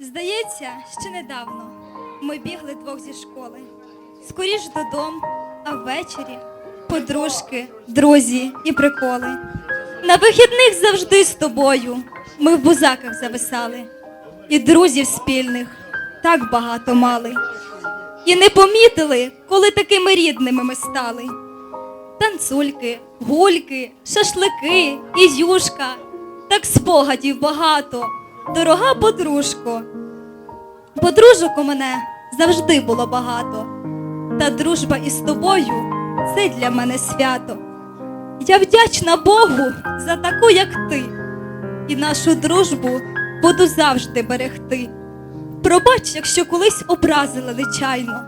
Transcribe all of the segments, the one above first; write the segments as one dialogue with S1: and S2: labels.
S1: Здається, ще недавно ми бігли двох зі школи. Скоріш додому, а ввечері подружки, друзі і приколи. На вихідних завжди з тобою ми в бузаках зависали, і друзів спільних так багато мали. І не помітили, коли такими рідними ми стали. Танцульки, гульки, шашлики, і юшка, так спогадів багато, дорога подружко. Подружок у мене завжди було багато, та дружба із тобою це для мене свято. Я вдячна Богу за таку, як ти, і нашу дружбу буду завжди берегти. Пробач, якщо колись образила нечайно,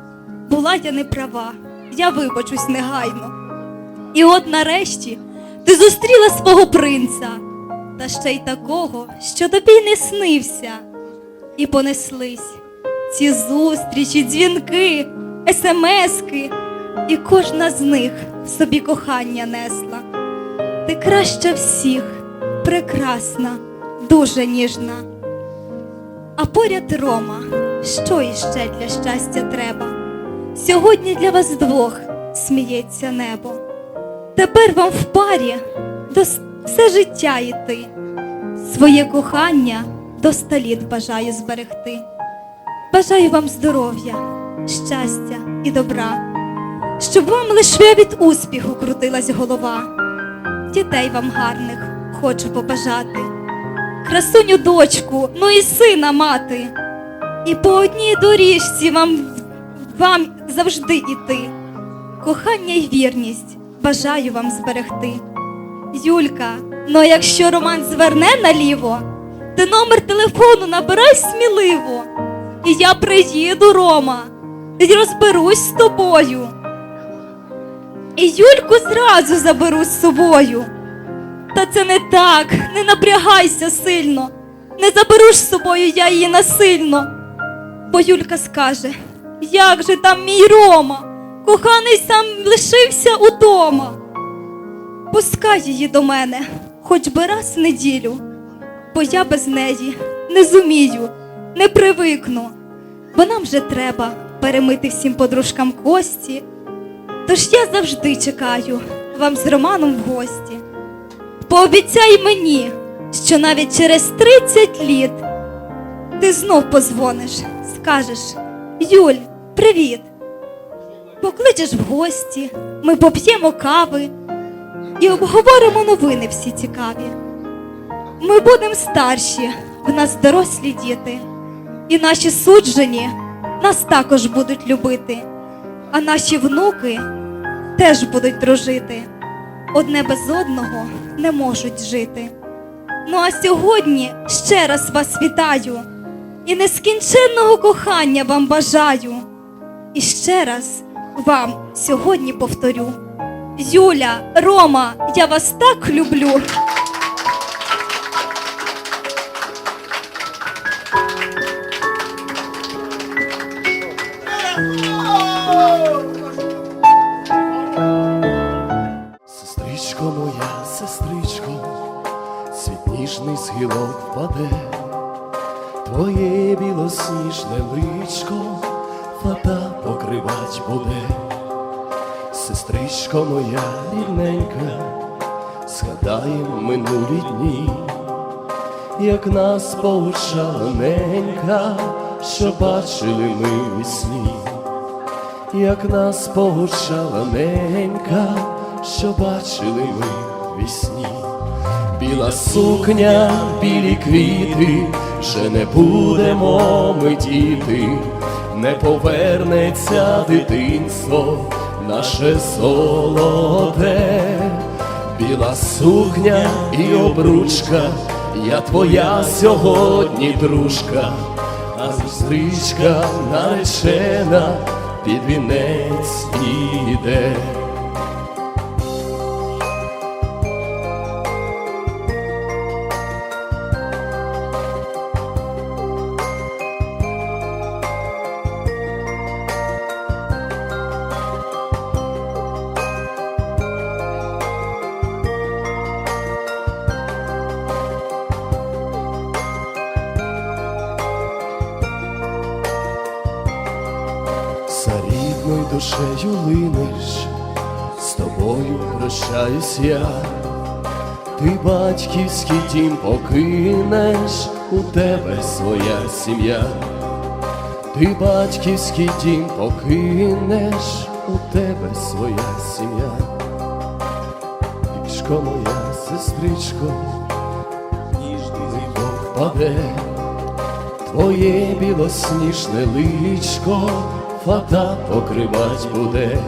S1: була я не права, я вибачусь негайно. І от нарешті ти зустріла свого принца, та ще й такого, що тобі не снився. І понеслись ці зустрічі, дзвінки, есемески, і кожна з них в собі кохання несла. Ти краща всіх, прекрасна, дуже ніжна. А поряд Рома, що іще для щастя треба? Сьогодні для вас двох сміється небо. Тепер вам в парі до с- все життя йти. Своє кохання до ста літ бажаю зберегти. Бажаю вам здоров'я, щастя і добра, щоб вам лише від успіху крутилась голова. Дітей вам гарних хочу побажати, красуню дочку, ну і сина мати. І по одній доріжці вам, вам завжди іти. Кохання й вірність бажаю вам зберегти. Юлька, ну якщо Роман зверне наліво, ти номер телефону набирай сміливо. І я приїду, Рома, і розберусь з тобою. І Юльку зразу заберу з собою. Та це не так, не напрягайся сильно. Не заберу з собою я її насильно. Бо Юлька скаже, як же там мій Рома, коханий сам лишився удома. Пускай її до мене, хоч би раз в неділю, бо я без неї не зумію, не привикну, бо нам же треба перемити всім подружкам кості. Тож я завжди чекаю вам з Романом в гості. Пообіцяй мені, що навіть через 30 літ ти знов позвониш, скажеш Юль, привіт. Покличеш в гості, ми поп'ємо кави і обговоримо новини всі цікаві. Ми будемо старші, в нас дорослі діти, і наші суджені нас також будуть любити, а наші внуки теж будуть дружити. Одне без одного не можуть жити. Ну а сьогодні ще раз вас вітаю і нескінченного кохання вам бажаю. І ще раз вам сьогодні повторю. Юля, Рома, я вас так люблю.
S2: Сестричко моя, сестричко, світ ніжний з гілок впаде, твоє білосніжне личко фата покривать буде. Сестричко моя рідненька, згадаєм минулі дні, як нас поучала ненька, що бачили ми в вісні як нас повчала ненька, що бачили ми вісні. Біла сукня, білі квіти, вже не будемо ми діти, не повернеться дитинство, наше золоте, біла сукня і обручка, я твоя сьогодні дружка, а зустрічка наречена під вінець іде. Душею линеш, з тобою прощаюсь я, ти батьківський дім покинеш, у тебе своя сім'я, ти батьківський дім покинеш, у тебе своя сім'я, Річко моя сестричко, ніжний Бог паде. Твоє білосніжне личко фата покривать буде.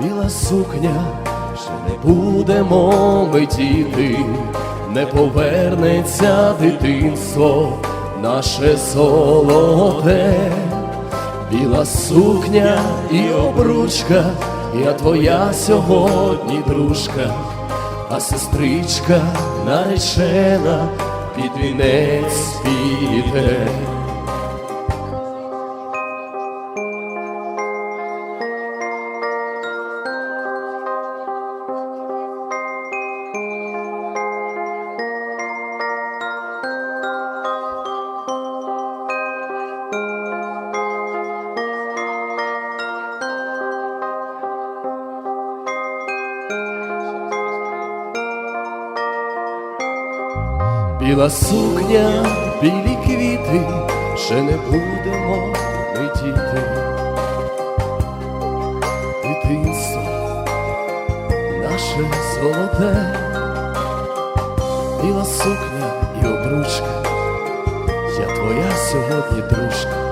S2: Біла сукня, ще не будемо ми діти, не повернеться дитинство, наше золоте, біла сукня і обручка, я твоя сьогодні дружка, а сестричка наречена під вінець піде. Біла сукня, білі квіти, ще не будемо ми діти. Дитинство наше золоте, біла сукня і обручка, я твоя сьогодні дружка,